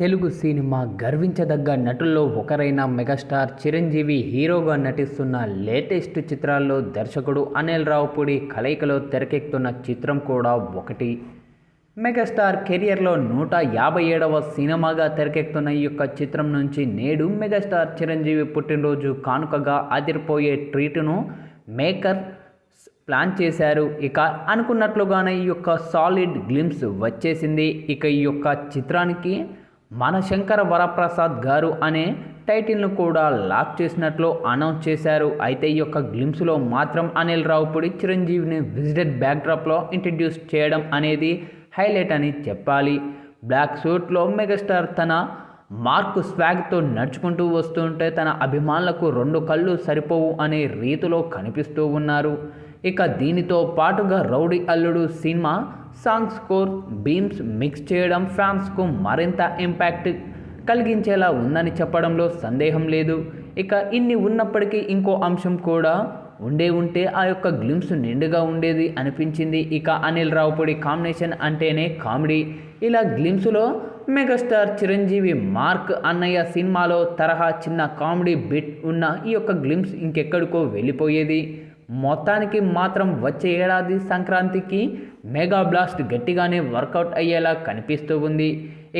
Telugu cinema గర్వించదగ్గ నటుల్లో ఒకరైన megastar Chiranjeevi హీరోగా నటిస్తున్న లేటెస్ట్ చిత్రాల్లో దర్శకుడు అనిల్ రావుపూడి కలయికలో తెరకెక్కుతున్న చిత్రం కూడా ఒకటి. మెగాస్టార్ కెరియర్లో నూట యాభై ఏడవ సినిమాగా తెరకెక్కుతున్న ఈ యొక్క చిత్రం నుంచి నేడు మెగాస్టార్ చిరంజీవి పుట్టినరోజు కానుకగా అదిరిపోయే ట్రీట్ను మేకర్ ప్లాన్ చేశారు. ఇక అనుకున్నట్లుగానే ఈ యొక్క సాలిడ్ గ్లిమ్స్ వచ్చేసింది. ఇక ఈ యొక్క చిత్రానికి మన శంకర వరప్రసాద్ గారు అనే టైటిల్ను కూడా లాక్ చేసినట్లు అనౌన్స్ చేశారు. అయితే ఈ యొక్క గ్లిమ్స్లో మాత్రం అనిల్ రావుపూడి చిరంజీవిని విజిటెడ్ బ్యాక్డ్రాప్లో ఇంట్రడ్యూస్ చేయడం అనేది హైలైట్ అని చెప్పాలి. బ్లాక్ సూట్లో మెగాస్టార్ తన మార్క్ స్వాగ్తో నడుచుకుంటూ వస్తుంటే తన అభిమానులకు రెండు కళ్ళు సరిపోవు అనే రీతిలో కనిపిస్తూ ఉన్నారు. ఇక దీనితో పాటుగా Rowdy Alludu cinema song score Bheems mix చేయడం ఫ్యాన్స్కు మరింత ఇంపాక్ట్ కలిగించేలా ఉందని చెప్పడంలో సందేహం లేదు. ఇక ఇన్ని ఉన్నప్పటికీ ఇంకో అంశం కూడా ఉండే ఉంటే ఆ యొక్క గ్లిమ్స్ నిండుగా ఉండేది అనిపించింది. ఇక అనిల్ రావుపూడి కాంబినేషన్ అంటేనే కామెడీ. ఇలా గ్లిమ్స్లో మెగాస్టార్ చిరంజీవి మార్క్ అన్నయ్య సినిమాలో తరహా చిన్న కామెడీ బిట్ ఉన్న ఈ యొక్క గ్లిమ్స్ ఇంకెక్కడికో వెళ్ళిపోయేది. మొత్తానికి మాత్రం వచ్చే ఏడాది సంక్రాంతికి మెగా బ్లాస్ట్ గట్టిగానే వర్కౌట్ అయ్యేలా కనిపిస్తూ ఉంది.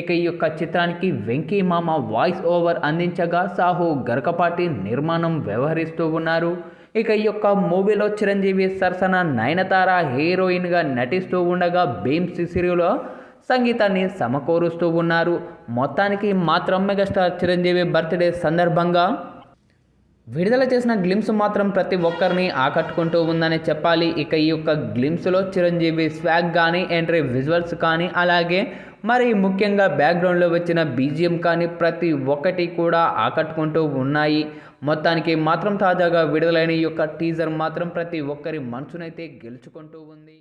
ఇక ఈ యొక్క చిత్రానికి వెంకీ మామ వాయిస్ ఓవర్ అందించగా సాహు గరకపాటి నిర్మాణం వ్యవహరిస్తూ ఉన్నారు. ఇక ఈ యొక్క మూవీలో చిరంజీవి సరసన నయనతార హీరోయిన్గా నటిస్తూ ఉండగా భీమ్ సిసిరిలో సంగీతాన్ని సమకూరుస్తూ ఉన్నారు. మొత్తానికి మాత్రం మెగాస్టార్ చిరంజీవి బర్త్డే సందర్భంగా విడుదల చేసిన గ్లిమ్స్ మాత్రం ప్రతి ఒక్కరిని ఆకట్టుకుంటూ ఉందని చెప్పాలి. ఇక ఈ యొక్క గ్లిమ్స్లో చిరంజీవి స్వాగ్ కానీ ఎంట్రీ విజువల్స్ కానీ అలాగే మరి ముఖ్యంగా బ్యాక్గ్రౌండ్లో వచ్చిన బీజిఎం కానీ ప్రతి ఒక్కటి కూడా ఆకట్టుకుంటూ ఉన్నాయి. మొత్తానికి మాత్రం తాజాగా విడుదలైన ఈ యొక్క టీజర్ మాత్రం ప్రతి ఒక్కరి మనసునైతే గెలుచుకుంటూ ఉంది.